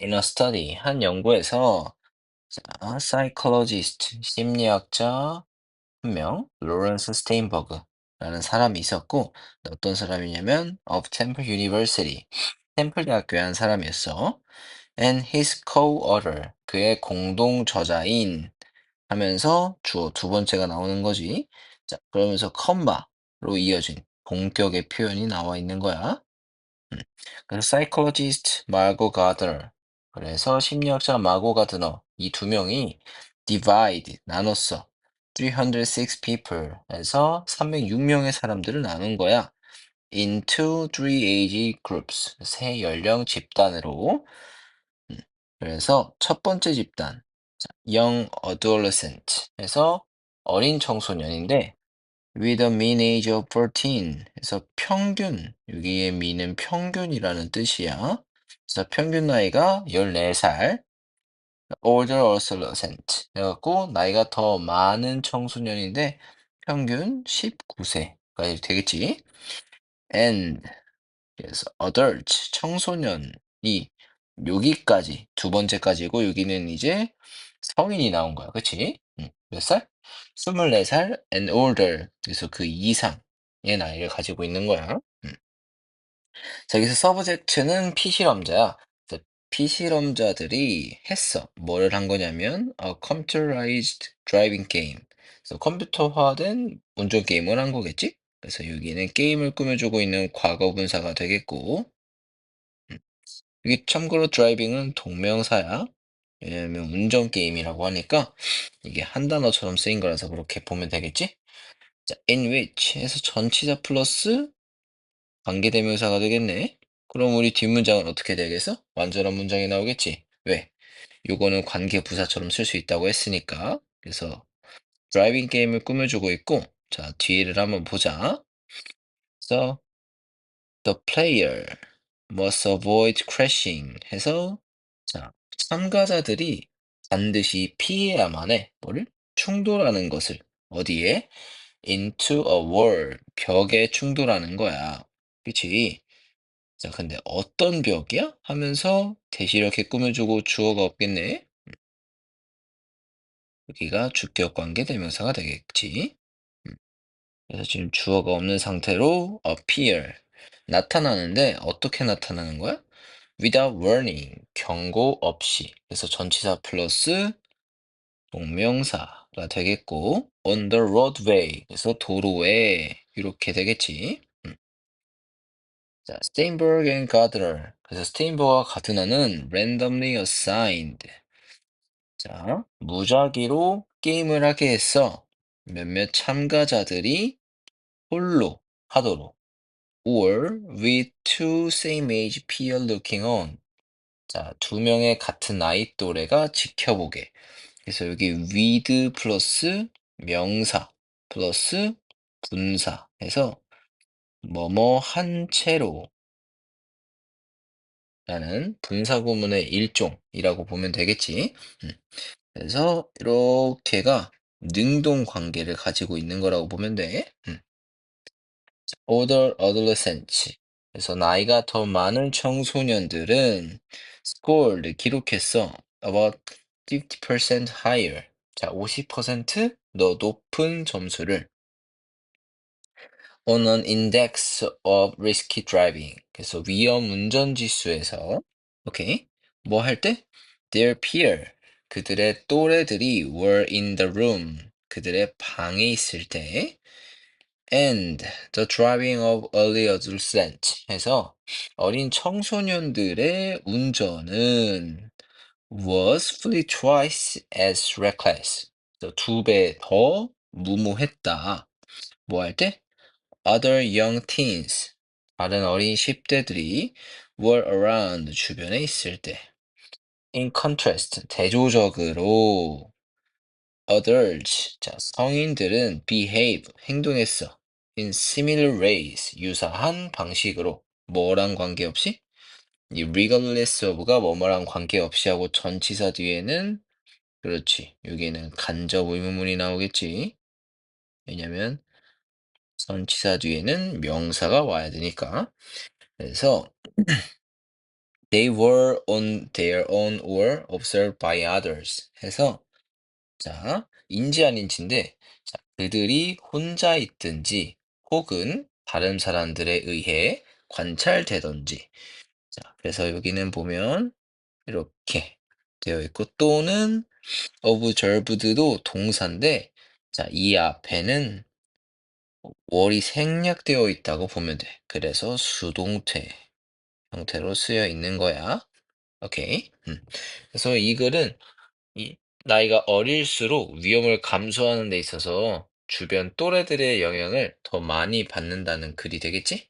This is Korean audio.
In a study, 한 연구에서 자, psychologist, 심리학자 한 명, 로렌스 스테인버그라는 사람이 있었고 어떤 사람이냐면 of Temple University, 템플 대학교의 한 사람이었어. And his co-author, 그의 공동 저자인 하면서 주어 두 번째가 나오는 거지. 자, 그러면서 컴마로 이어진 본격의 표현이 나와 있는 거야. 음. 그래서 psychologist 마고 가드너 그래서 심리학자 마고 가 드너 이 두 명이 divide 나눴어 306 people 에서 306명의 사람들을 나눈 거야 into three age groups 세 연령 집단으로 음. 그래서 첫 번째 집단 자, young adolescent 해서 어린 청소년인데 with a mean age of 14. 그래서 평균, 여기에 mean은 평균이라는 뜻이야. 그래서 평균 나이가 14살. older adolescent. 해갖고 나이가 더 많은 청소년인데 평균 19세가 되겠지. and 그래서 adult 청소년이 여기까지 두 번째까지고 여기는 이제 성인이 나온 거야. 그치? 응. 몇 살? 24살 and older. 그래서 그 이상의 나이를 가지고 있는 거야. 음. 자, 여기서 서브젝트는 피실험자야. 피실험자들이 했어. 뭐를 한 거냐면 a computerized driving game. 그래서 컴퓨터화된 운전 게임을 한 거겠지? 그래서 여기는 게임을 꾸며주고 있는 과거 분사가 되겠고 음. 여기 참고로 드라이빙은 동명사야. 왜냐면 운전 게임이라고 하니까 이게 한 단어처럼 쓰인 거라서 그렇게 보면 되겠지? 자, in which 해서 전치사 플러스 관계대명사가 되겠네. 그럼 우리 뒷문장은 어떻게 되겠어? 완전한 문장이 나오겠지? 왜? 요거는 관계 부사처럼 쓸 수 있다고 했으니까. 그래서 드라이빙 게임을 꾸며주고 있고 자, 뒤를 한번 보자. So, the player must avoid crashing 해서 자, 참가자들이 반드시 피해야만 해. 뭐를? 충돌하는 것을. 어디에? into a wall. 벽에 충돌하는 거야. 그치? 자, 근데 어떤 벽이야? 하면서 대시 이렇게 꾸며주고 주어가 없겠네? 여기가 주격 관계 대명사가 되겠지. 음. 그래서 지금 주어가 없는 상태로 appear. 나타나는데 어떻게 나타나는 거야? without warning. 경고 없이. 그래서 전치사 플러스 동명사가 되겠고 on the roadway 그래서 도로에 이렇게 되겠지. 음. 자, 스테인버그 and 가드너 그래서 스테인버그와 가드너는 randomly assigned 자, 무작위로 게임을 하게 했어. 몇몇 참가자들이 홀로 하도록 or with two same age peer looking on 자, 두 명의 같은 나이 또래가 지켜보게 그래서 여기 with 플러스 명사 플러스 분사 해서 뭐뭐 한 채로 라는 분사 구문의 일종이라고 보면 되겠지. 음. 그래서 이렇게가 능동 관계를 가지고 있는 거라고 보면 돼. 음. older adolescents. 그래서 나이가 더 많은 청소년들은 scored 기록했어. about 50% higher. 자, 50%더 높은 점수를 on an index of risky driving. 그래서 위험 운전 지수에서 오케이. 뭐 할 때? Their peer. 그들의 또래들이 were in the room. 그들의 방에 있을 때 and the driving of early adolescents 해서 어린 청소년들의 운전은 was fully twice as reckless. 두 배 더 무모했다. 뭐 할 때? Other young teens. 다른 어린 10대들이 were around 주변에 있을 때. In contrast, 대조적으로 adults, 자, 성인들은 behave, 행동했어. in similar ways, 유사한 방식으로. 뭐랑 관계없이? 이 regardless of가 뭐뭐랑 관계없이 하고 전치사 뒤에는 그렇지. 여기에는 간접 의문문이 나오겠지. 왜냐면 전치사 뒤에는 명사가 와야 되니까. 그래서 they were on their own or observed by others 해서 자, 인지 아닌지인데 자, 그들이 혼자 있든지 혹은 다른 사람들에 의해 관찰되던지 자, 그래서 여기는 보면 이렇게 되어 있고 또는 observed도 동사인데 자, 이 앞에는 월이 생략되어 있다고 보면 돼. 그래서 수동태 형태로 쓰여 있는 거야. 오케이. 음. 그래서 이 글은 이 나이가 어릴수록 위험을 감수하는 데 있어서 주변 또래들의 영향을 더 많이 받는다는 글이 되겠지?